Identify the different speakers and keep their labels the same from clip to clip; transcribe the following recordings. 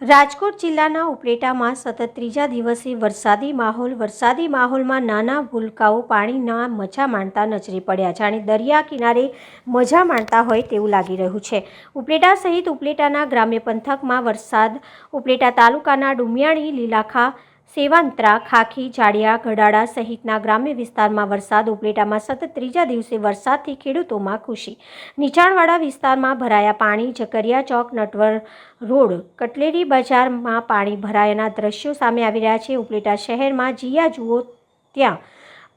Speaker 1: રાજકોટ જિલ્લાના ઉપલેટામાં સતત ત્રીજા દિવસે વરસાદી માહોલ, વરસાદી માહોલમાં નાના ભૂલકાઓ પાણીના મજા માણતા નજરે પડ્યા જાણે દરિયા કિનારે મજા માણતા હોય તેવું લાગી રહ્યું છે. ઉપલેટા સહિત ઉપલેટાના ગ્રામ્ય પંથકમાં વરસાદ, ઉપલેટા તાલુકાના ડુમિયાણી, લીલાખા સેવાંત્રા, ખાખી, જાડિયા ઘડાડા સહિતના ગ્રામ્ય વિસ્તારમાં વરસાદ, ઉપલેટામાં સતત ત્રીજા દિવસે વરસાદથી ખેડૂતોમાં ખુશી. નીચાણવાળા વિસ્તારમાં ભરાયા પાણી ઝકરિયા ચોક, નટવર રોડ, કટલેરી બજારમાં પાણી ભરાયાના દ્રશ્યો સામે આવી રહ્યા છે. ઉપલેટા શહેરમાં જીયા જુઓ ત્યાં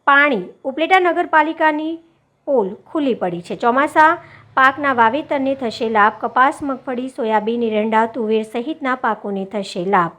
Speaker 1: પાણી, ઉપલેટા નગરપાલિકાની પોલ ખુલ્લી પડી છે. ચોમાસા પાકના વાવેતરને થશે લાભ, કપાસ, મગફળી, સોયાબીન, એરંડા, તુવેર સહિતના પાકોને થશે લાભ.